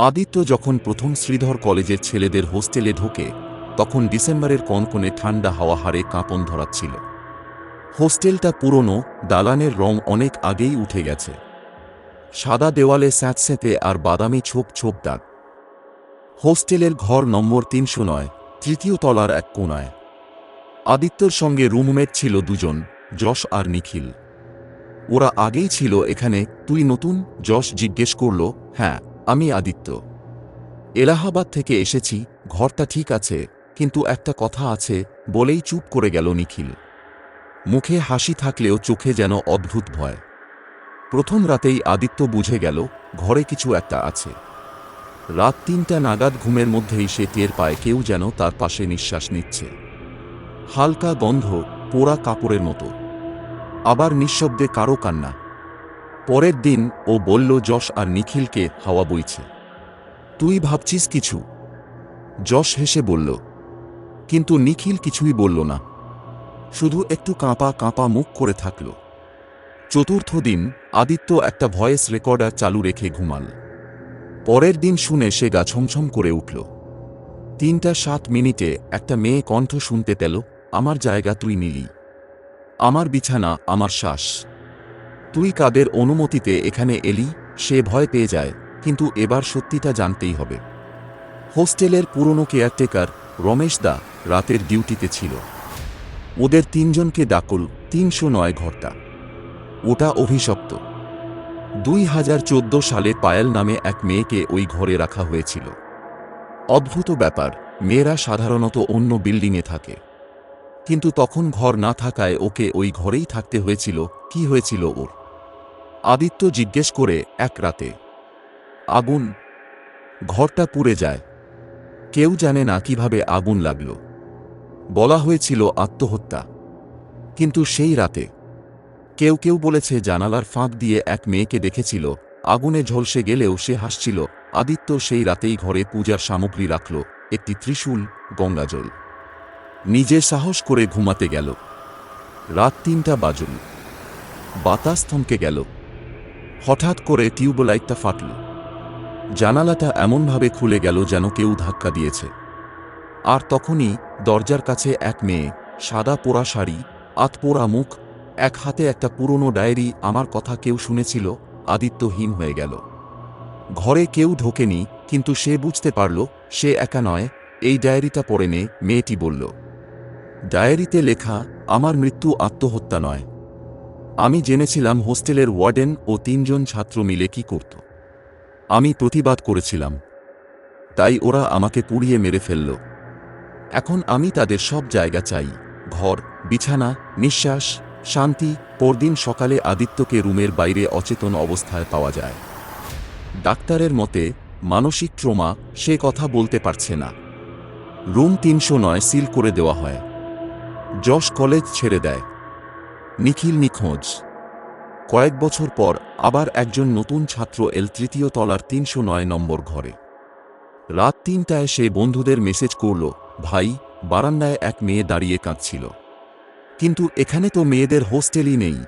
আদিত্য যখন প্রথম শ্রীধর কলেজের ছেলেদের হোস্টেলে ঢোকে, তখন ডিসেম্বরের কনকনে ঠান্ডা হাওয়া হারে কাঁপন ধরাচ্ছিল। হোস্টেলটা পুরনো, দালানের রং অনেক আগেই উঠে গেছে। সাদা দেওয়ালে স্যাঁতস্যাঁতে আর বাদামি ছোপ ছোপ দাগ। হোস্টেলের ঘর নম্বর তিনশো নয়, তৃতীয় তলার এক কোনায়। আদিত্যর সঙ্গে রুমমেট ছিল দুজন, যশ আর নিখিল। ওরা আগেই ছিল এখানে, তুই নতুন? যশ জিজ্ঞেস করল হ্যাঁ। আমি আদিত্য। এলাহাবাদ থেকে এসেছি, ঘরটা ঠিক আছে, কিন্তু একটা কথা আছে, বলেই চুপ করে গেল নিখিল। মুখে হাসি থাকলেও চোখে যেন অদ্ভুত ভয়। প্রথম রাতেই আদিত্য বুঝে গেল, ঘরে কিছু একটা আছে। রাত তিনটা নাগাদ ঘুমের মধ্যেই সে টের পায় কেউ যেন তার পাশে নিঃশ্বাস নিচ্ছে। হালকা গন্ধ, পোড়া কাপড়ের মতো। আবার নিঃশব্দে কারও কান্না। পরের দিন ও বলল যশ আর নিখিলকে হাওয়া বইছে। তুই ভাবছিস কিছু? যশ হেসে বলল, কিন্তু নিখিল কিছুই বলল না। শুধু একটু কাঁপা কাঁপা মুখ করে থাকল। চতুর্থ দিন আদিত্য একটা ভয়েস রেকর্ডার চালু রেখে ঘুমাল। পরের দিন শুনে সে গা ছমছম করে উঠল। তিনটা সাত মিনিটে একটা মেয়ে কণ্ঠ শুনতে পেল, আমার জায়গা তুই নিলি। আমার বিছানা, আমার শ্বাস। তুই কাদের অনুমতিতে এখানে এলি, সে ভয় পেয়ে যায়, কিন্তু এবার সত্যিটা জানতেই হবে। হোস্টেলের পুরনো কেয়ারটেকার রমেশ দা রাতের ডিউটিতে ছিল। ওদের তিনজনকে ডাকল তিনশো নয় ঘরটা। ওটা অভিশপ্ত। দুই হাজার চোদ্দ সালে পায়েল নামে এক মেয়েকে ওই ঘরে রাখা হয়েছিল। অদ্ভুত ব্যাপার, মেয়েরা সাধারণত অন্য বিল্ডিংয়ে থাকে। কিন্তু তখন ঘর না থাকায় ওকে ওই ঘরেই থাকতে হয়েছিল, কি হয়েছিল ওর? আদিত্য জিজ্ঞেস করে এক রাতে, আগুন, ঘরটা পুড়ে যায়। কেউ জানে না কীভাবে আগুন লাগল। বলা হয়েছিল আত্মহত্যা। কিন্তু সেই রাতে, কেউ কেউ বলেছে জানালার ফাঁক দিয়ে এক মেয়েকে দেখেছিল, আগুনে ঝলসে গেলেও সে হাসছিল। আদিত্য সেই রাতেই ঘরে পূজার সামগ্রী রাখল, একটি ত্রিশূল গঙ্গাজল। নিজে সাহস করে ঘুমাতে গেল। রাত তিনটা বাজল। বাতাস থমকে গেল। হঠাৎ করে টিউবলাইটটা ফাটল। জানালাটা এমনভাবে খুলে গেল যেন কেউ ধাক্কা দিয়েছে। আর তখনই দরজার কাছে এক মেয়ে, সাদা পোড়া শাড়ি আতপোড়া মুখ, এক হাতে একটা পুরনো ডায়েরি, আমার কথা কেউ শুনেছিল আদিত্যহীন হয়ে গেল। ঘরে কেউ ঢোকেনি, কিন্তু সে বুঝতে পারল, সে একা নয়, এই ডায়েরিটা পড়ে নে, মেয়েটি বলল, ডায়েরিতে লেখা, আমার মৃত্যু আত্মহত্যা নয়। আমি জেনেছিলাম হোস্টেলের ওয়ার্ডেন ও তিনজন ছাত্র মিলে কি করত। আমি প্রতিবাদ করেছিলাম। তাই ওরা আমাকে পুড়িয়ে মেরে ফেলল। এখন আমি তাদের সব জায়গা চাই। ঘর, বিছানা, নিঃশ্বাস, শান্তি, পরদিন সকালে আদিত্যকে রুমের বাইরে অচেতন অবস্থায় পাওয়া যায়। ডাক্তারের মতে, মানসিক ট্রোমা, সে কথা বলতে পারছে না। রুম তিনশো নয় সিল করে দেওয়া হয়। যশ কলেজ ছেড়ে দেয়। নিখিল নিখোঁজ। কয়েক বছর পর আবার একজন নতুন ছাত্র এল তৃতীয় তলার তিনশো নয় নম্বর ঘরে। রাত তিনটায় সে বন্ধুদের মেসেজ করল, ভাই, বারান্দায় এক মেয়ে দাঁড়িয়ে কাঁদছিল। কিন্তু এখানে তো মেয়েদের হোস্টেলই নেই।